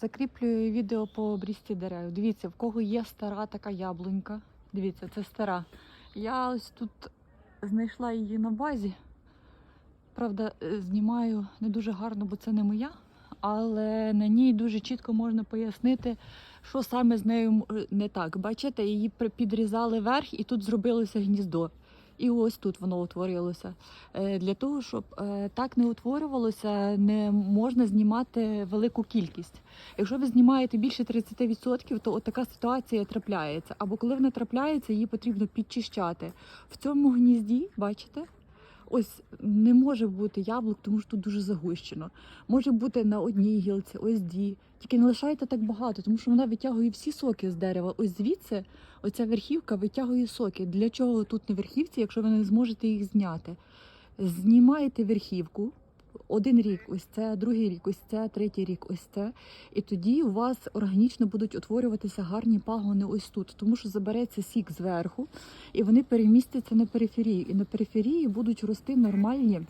Закріплюю відео по обрізці дерев. Дивіться, в кого є стара така яблунька. Дивіться, це стара. Я ось тут знайшла її на базі. Правда, е, знімаю не дуже гарно, бо це не моя. Але на ній дуже чітко можна пояснити, що саме з нею е, не так. Бачите, її підрізали верх і тут зробилося гніздо. І ось тут воно утворилося. Е, Для того, щоб е, так не утворювалося, не можна знімати велику кількість. Якщо ви знімаєте більше 30%, то от така ситуація трапляється. Або коли вона трапляється, її потрібно підчищати. В цьому гнізді, бачите, ось не може бути яблук, тому що тут дуже загущено. Може бути на одній гілці, ось дві. Тільки не лишайте так багато, тому що вона витягує всі соки з дерева. Ось звідси оця верхівка витягує соки. Для чого тут не верхівці, якщо ви не зможете їх зняти? Знімаєте верхівку. Один рік, ось це, другий рік, ось це, третій рік, ось це. І тоді у вас органічно будуть утворюватися гарні пагони ось тут, тому що забереться сік зверху, і вони перемістяться на периферію. І на периферії будуть рости нормальні,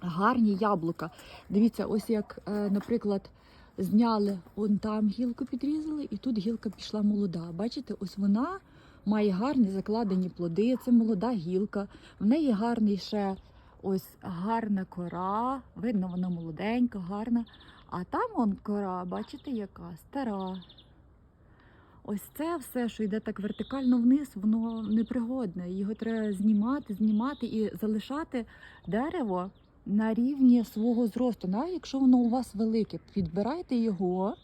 гарні яблука. Дивіться, ось як, е, наприклад, зняли вон там гілку підрізали, і тут гілка пішла молода. Бачите, ось вона має гарні закладені плоди. Це молода гілка. В неї гарний ще ось гарна кора. Видно, вона молоденька, гарна. А там он кора, бачите, яка стара. Ось це все, що йде так вертикально вниз, воно непригодне. Його треба знімати, знімати і залишати дерево на рівні свого зросту. Навіть якщо воно у вас велике, підбирайте його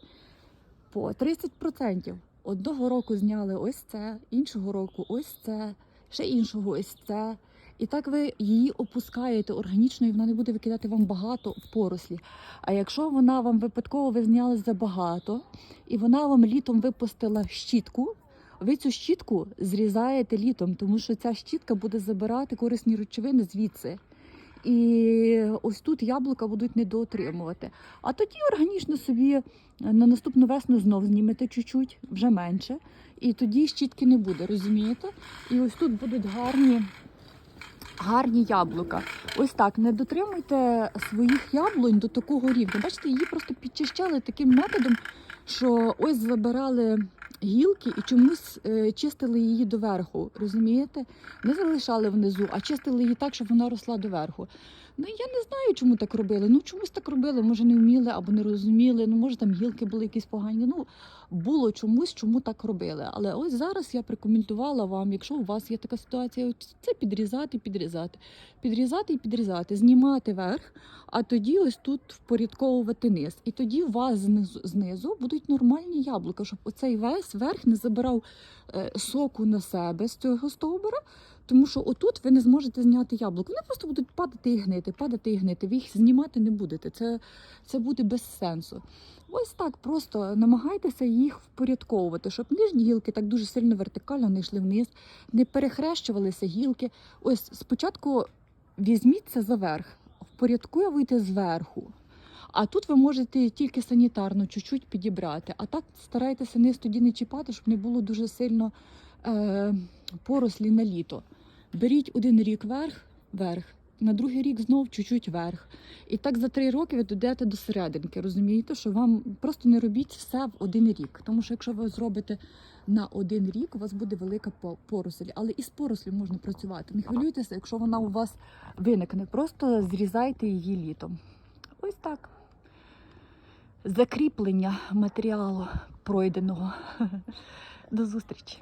по 30%. Одного року зняли ось це, іншого року ось це, ще іншого ось це. І так ви її опускаєте органічно, і вона не буде викидати вам багато в порослі. А якщо вона вам випадково ви зняли забагато, і вона вам літом випустила щітку, ви цю щітку зрізаєте літом, тому що ця щітка буде забирати корисні речовини звідси. І ось тут яблука будуть недоотримувати. А тоді органічно собі на наступну весну знов знімете чуть-чуть, вже менше. І тоді щітки не буде, розумієте? І ось тут будуть гарні, гарні яблука. Ось так, не дотримуйте своїх яблунь до такого рівня. Бачите, її просто підчищали таким методом, що ось забирали гілки і чомусь е, чистили її доверху. Розумієте? Не залишали внизу, а чистили її так, щоб вона росла доверху. Ну я не знаю, чому так робили. Ну чомусь так робили, може не вміли або не розуміли. Ну може там гілки були якісь погані. Ну було чомусь, чому так робили. Але ось зараз я прикоментувала вам, якщо у вас є така ситуація, це підрізати, підрізати, підрізати і підрізати, знімати верх, а тоді ось тут впорядковувати низ. І тоді у вас знизу, знизу будуть нормальні яблука, щоб оцей весь верх не забирав е, соку на себе з цього стовбура. Тому що отут ви не зможете зняти яблуко. Вони просто будуть падати і гнити, падати і гнити. Ви їх знімати не будете. Це, це буде без сенсу. Ось так просто намагайтеся їх впорядковувати, щоб нижні гілки так дуже сильно вертикально не йшли вниз, не перехрещувалися гілки. Ось спочатку візьміться за верх, впорядкуйте зверху. А тут ви можете тільки санітарно чуть-чуть підібрати. А так старайтеся низ тоді не чіпати, щоб не було дуже сильно порослі на літо. Беріть один рік верх, верх, на другий рік знов чуть-чуть верх. І так за три роки ви дійдете до серединки. Розумієте, що вам просто не робіть все в один рік. Тому що якщо ви зробите на один рік, у вас буде велика по- поросль. Але і з порослю можна працювати. Не хвилюйтеся, якщо вона у вас виникне. Просто зрізайте її літом. Ось так. Закріплення матеріалу пройденого. До зустрічі!